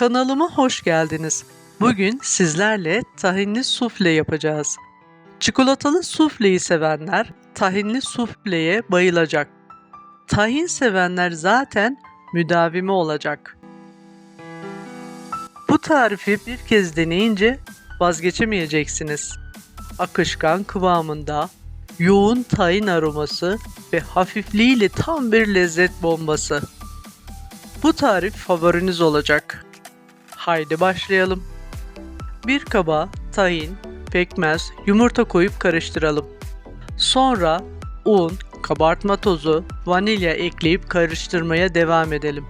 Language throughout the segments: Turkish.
Kanalıma hoş geldiniz. Bugün sizlerle tahinli sufle yapacağız. Çikolatalı sufleyi sevenler tahinli sufleye bayılacak. Tahin sevenler zaten müdavimi olacak. Bu tarifi bir kez deneyince vazgeçemeyeceksiniz. Akışkan kıvamında, yoğun tahin aroması ve hafifliğiyle tam bir lezzet bombası. Bu tarif favoriniz olacak. Haydi başlayalım. Bir kaba tahin, pekmez, yumurta koyup karıştıralım. Sonra un, kabartma tozu, vanilya ekleyip karıştırmaya devam edelim.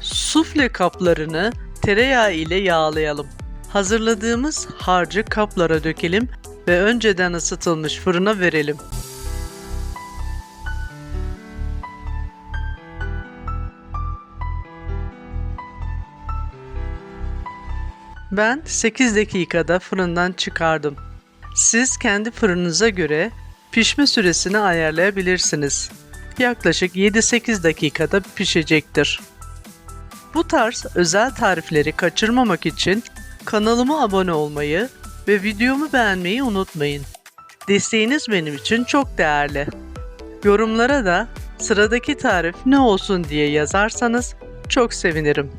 Sufle kaplarını tereyağı ile yağlayalım. Hazırladığımız harcı kaplara dökelim ve önceden ısıtılmış fırına verelim. Ben 8 dakikada fırından çıkardım. Siz kendi fırınınıza göre pişme süresini ayarlayabilirsiniz. Yaklaşık 7-8 dakikada pişecektir. Bu tarz özel tarifleri kaçırmamak için kanalıma abone olmayı ve videomu beğenmeyi unutmayın. Desteğiniz benim için çok değerli. Yorumlara da sıradaki tarif ne olsun diye yazarsanız çok sevinirim.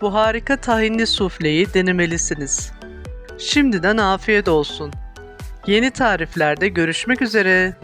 Bu harika tahinli sufleyi denemelisiniz. Şimdiden afiyet olsun. Yeni tariflerde görüşmek üzere.